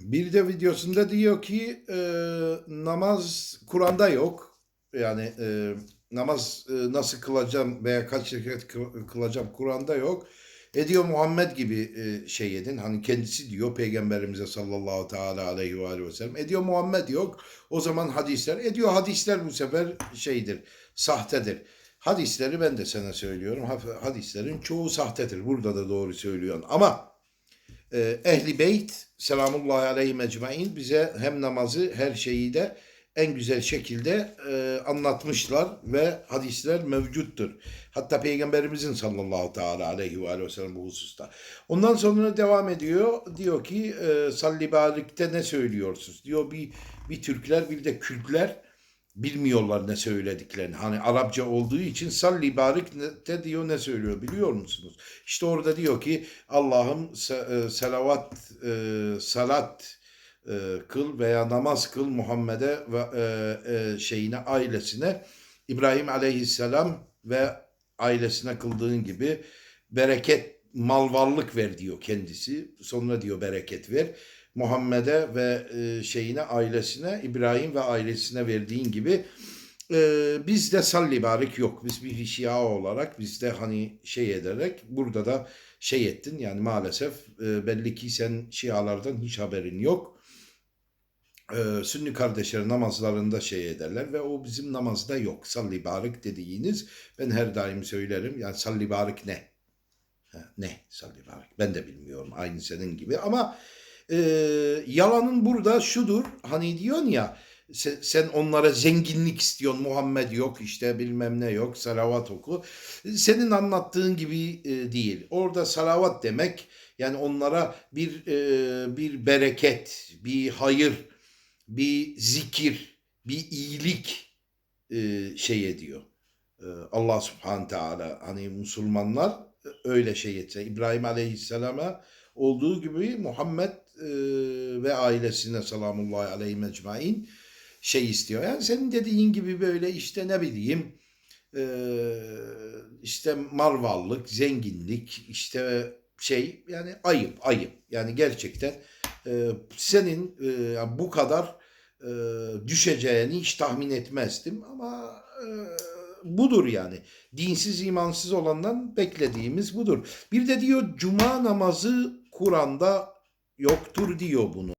Bir de videosunda diyor ki e, namaz Kur'an'da yok. Yani e, namaz e, nasıl kılacağım veya kaç rekat kı- kılacağım Kur'an'da yok. E diyor Muhammed gibi e, şey edin. Hani kendisi diyor Peygamberimize sallallahu teala aleyhi ve, sellem. E diyor Muhammed yok. O zaman hadisler. E diyor hadisler bu sefer şeydir. Sahtedir. Hadisleri ben de sana söylüyorum. Ha- Hadislerin çoğu sahtedir. Burada da doğru söylüyorsun. Ama Ehli Beyt selamullahi aleyhi mecmain bize hem namazı her şeyi de en güzel şekilde e, anlatmışlar ve hadisler mevcuttur. Hatta Peygamberimizin sallallahu teala aleyhi ve, aleyhi ve sellem bu hususta. Ondan sonra devam ediyor. Diyor ki e, salli barikte ne söylüyorsunuz? Diyor bir, bir Türkler bir de Kürtler bilmiyorlar ne söylediklerini. Hani Arapça olduğu için salli barik de diyor ne söylüyor biliyor musunuz? İşte orada diyor ki Allah'ım e, selavat e, salat e, kıl veya namaz kıl Muhammed'e ve şeyine ailesine İbrahim aleyhisselam ve ailesine kıldığın gibi bereket mal varlık ver diyor kendisi. Sonra diyor bereket ver. Muhammed'e ve e, şeyine ailesine İbrahim ve ailesine verdiğin gibi e, bizde salli barik yok. Biz bir şia olarak bizde hani şey ederek burada da şey ettin yani maalesef e, belli ki sen şialardan hiç haberin yok. E, Sünni kardeşler namazlarında şey ederler ve o bizim namazda yok. Salli barik dediğiniz ben her daim söylerim yani salli barik ne? Ha, ne salli barik? Ben de bilmiyorum aynı senin gibi ama e, yalanın burada şudur hani diyorsun ya sen, sen onlara zenginlik istiyorsun Muhammed yok işte bilmem ne yok salavat oku. Senin anlattığın gibi e, değil. Orada salavat demek yani onlara bir e, bir bereket, bir hayır, bir zikir, bir iyilik e, şey ediyor. E, Allah subhanahu teala hani Müslümanlar öyle şey etse İbrahim aleyhisselama olduğu gibi Muhammed e, ve ailesine selamullahi aleyhi mecmain şey istiyor. Yani senin dediğin gibi böyle işte ne bileyim e, işte mal varlık, zenginlik, işte şey yani ayıp ayıp. Yani gerçekten e, senin e, bu kadar e, düşeceğini hiç tahmin etmezdim ama e, budur yani. Dinsiz imansız olandan beklediğimiz budur. Bir de diyor cuma namazı Kur'an'da yoktur diyor bunu.